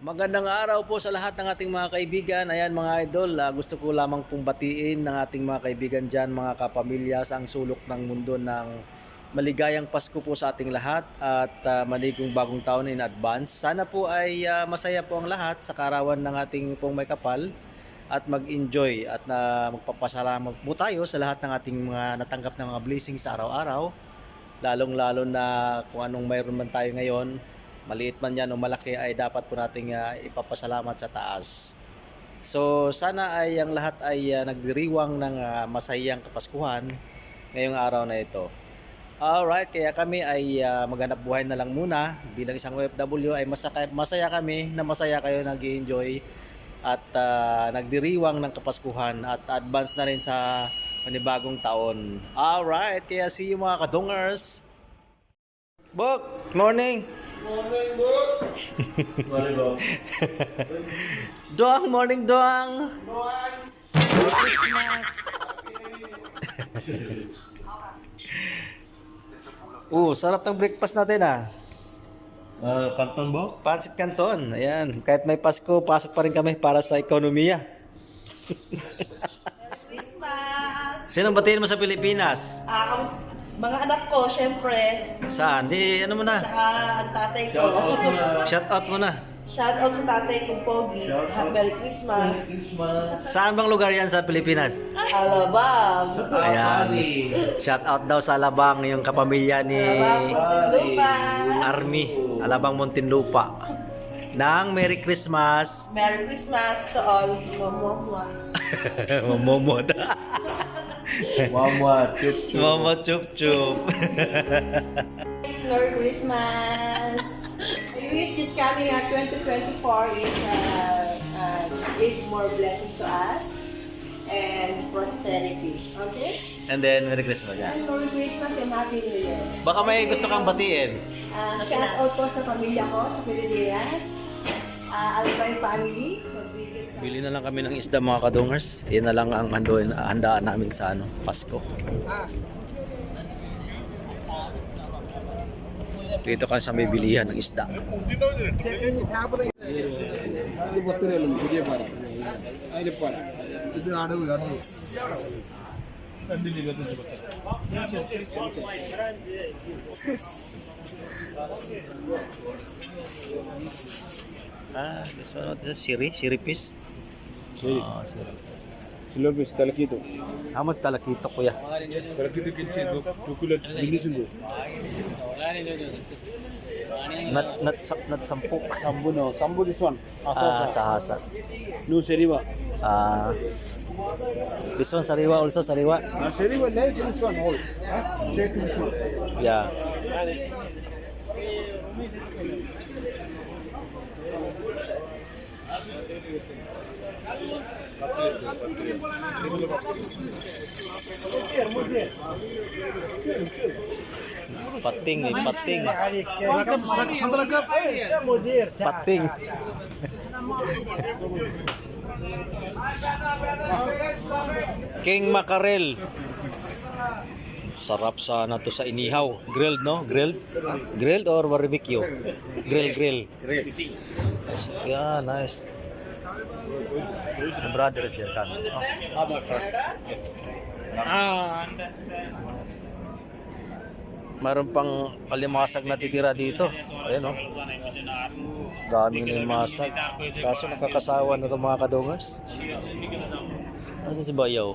Magandang araw po sa lahat ng ating mga kaibigan. Ayan mga idol, ah, gusto ko lamang pong batiin ng ating mga kaibigan dyan, mga kapamilya sa ang sulok ng mundo ng maligayang Pasko po sa ating lahat at ah, maligong bagong taon in advance. Sana po ay ah, masaya po ang lahat sa karawan ng ating pong may kapal at mag-enjoy at na magpapasalamat po tayo sa lahat ng ating mga natanggap ng mga blessings sa araw-araw lalong-lalo na kung anong mayroon man tayo ngayon, maliit man yan o malaki ay dapat po nating ah, ipapasalamat sa taas. So sana ay ang lahat ay ah, nagdiriwang ng ah, masayang kapaskuhan ngayong araw na ito. Alright, kaya kami ay ah, maghanap buhay na lang muna. Bilang isang OFW ay masaya, masaya kami na masaya kayo nag enjoy at ah, nagdiriwang ng kapaskuhan at advance na rin sa panibagong taon. Alright, kaya see you mga kadungers. Bok, morning. Morning, bro. Doang, morning doang. Doan. Uh, sarap ng breakfast natin ah. Uh, Canton ba? Pancit Canton. Ayan, kahit may Pasko, pasok pa rin kami para sa ekonomiya. Christmas! Sinong batiin mo sa Pilipinas? Ah, kamus- mga anak ko, syempre. Saan? Di, ano mo na? Tsaka ang tatay ko. Shout out mo na. Shout out sa tatay ko, Pogi. Happy Merry Christmas. Saan bang lugar yan sa Pilipinas? Alabang. Ayan. Shout out daw sa Alabang, yung kapamilya ni Alabang, Muntinlupa. Army, Alabang Muntinlupa. Nang Merry Christmas. Merry Christmas to all. Mwah, Momo na. Mama, chup chup. Momo chup chup. Merry Christmas. I wish this coming uh, 2024 is uh, uh, give more blessings to us and prosperity. Okay? And then Merry Christmas. Yeah. And Merry Christmas and Happy New Year. Baka may gusto kang batiin. Uh, shout out po sa pamilya ko sa Pilipinas Uh, Albay family. Rodriguez family. Bili na lang kami ng isda mga kadungers. Yan na lang ang hando, handaan namin sa ano, Pasko. Dito kami sa may bilihan ng isda. ഇത് പത്ത് രൂപ പുതിയ പാറ അതിന് പാറ ഇത് അടവ് അടവ് Ah, this one, this siri, siripis. Siri. Oh, siri. Ah, Silopis, talakito. How much talakito, kuya? Talakito kinsin, dukulat, bilisin ko. Not, not, not sampu. Sambu no, sambu this one. Asa, ah, asa. asa. No, sariwa. Ah. This one sariwa, also sariwa. Ah, sariwa, like this one, all. Huh? Check this one. Yeah. Pating eh, pating. Pating. King Mackerel. Sarap sana to sa inihaw. Grilled, no? Grilled? Grilled or barbecue? Grill, grill. Grill. Yeah, nice. My brother is there coming. Oh. Mayroon pang alimasag na titira dito. Ayan, oh. Daming limasag. Kaso nakakasawa na itong mga kadungers. Nasa si Bayaw?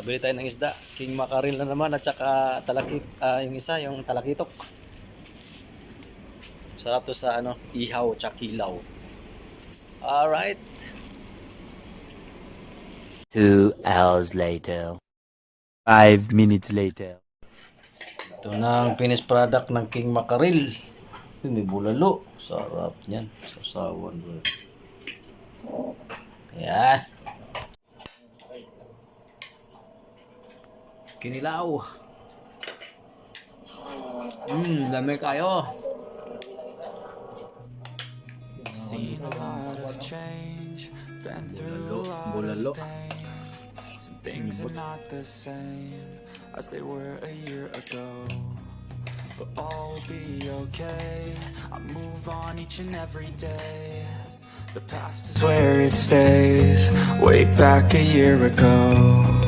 Kabili tayo ng isda. King Mackerel na naman at saka talakit, ah, yung isa, yung talakitok. Sarap to sa ano, ihaw at kilaw. Alright. Two hours later. Five minutes later. Ito na ang finished product ng King Makaril. May bulalo. Sarap niyan. Sasawan. Ayan. Kinilaw. Mmm, dami kayo. Seen a lot of change, been through a lot bulalo. Some things are not the same as they were a year ago. But all will be okay. I move on each and every day. The past is where it stays. Way back a year ago.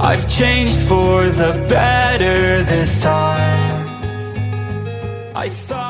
I've changed for the better this time. I thought.